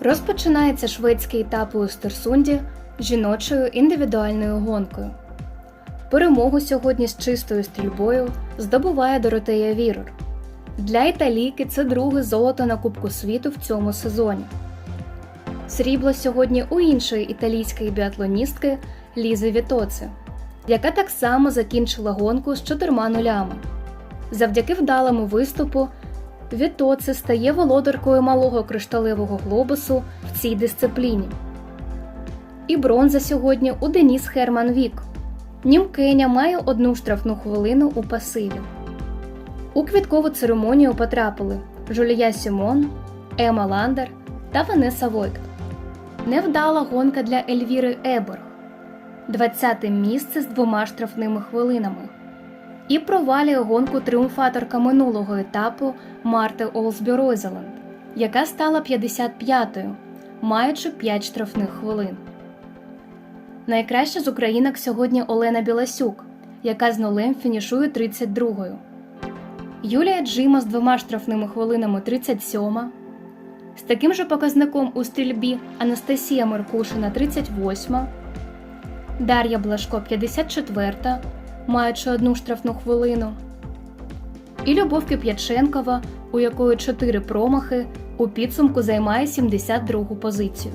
Розпочинається шведський етап у Остерсунді жіночою індивідуальною гонкою. Перемогу сьогодні з чистою стрільбою здобуває Доротея Вірор. Для італійки це друге золото на Кубку світу в цьому сезоні. Срібло сьогодні у іншої італійської біатлоністки Лізи Вітоце, яка так само закінчила гонку з чотирма нулями. Завдяки вдалому виступу Вітоце стає володаркою малого кришталевого глобусу в цій дисципліні. І бронза сьогодні у Деніс Херман Вік. Німкеня має одну штрафну хвилину у пасиві. У квіткову церемонію потрапили Жулія Сімон, Ема Ландер та Ванеса Войкт. Невдала гонка для Ельвіри Еборг. 20 місце з двома штрафними хвилинами. І провалює гонку тріумфаторка минулого етапу Марти Олсбюрозеланд, яка стала 55-ю, маючи 5 штрафних хвилин. Найкраща з українок сьогодні Олена Біласюк, яка з нулем фінішує 32-ю. Юлія Джима з двома штрафними хвилинами 37-ма. З таким же показником у стрільбі Анастасія Меркушина 38-ма. Дар'я Блашко 54-та, маючи одну штрафну хвилину. І Любов Кип'яченкова, у якої 4 промахи, у підсумку займає 72-гу позицію.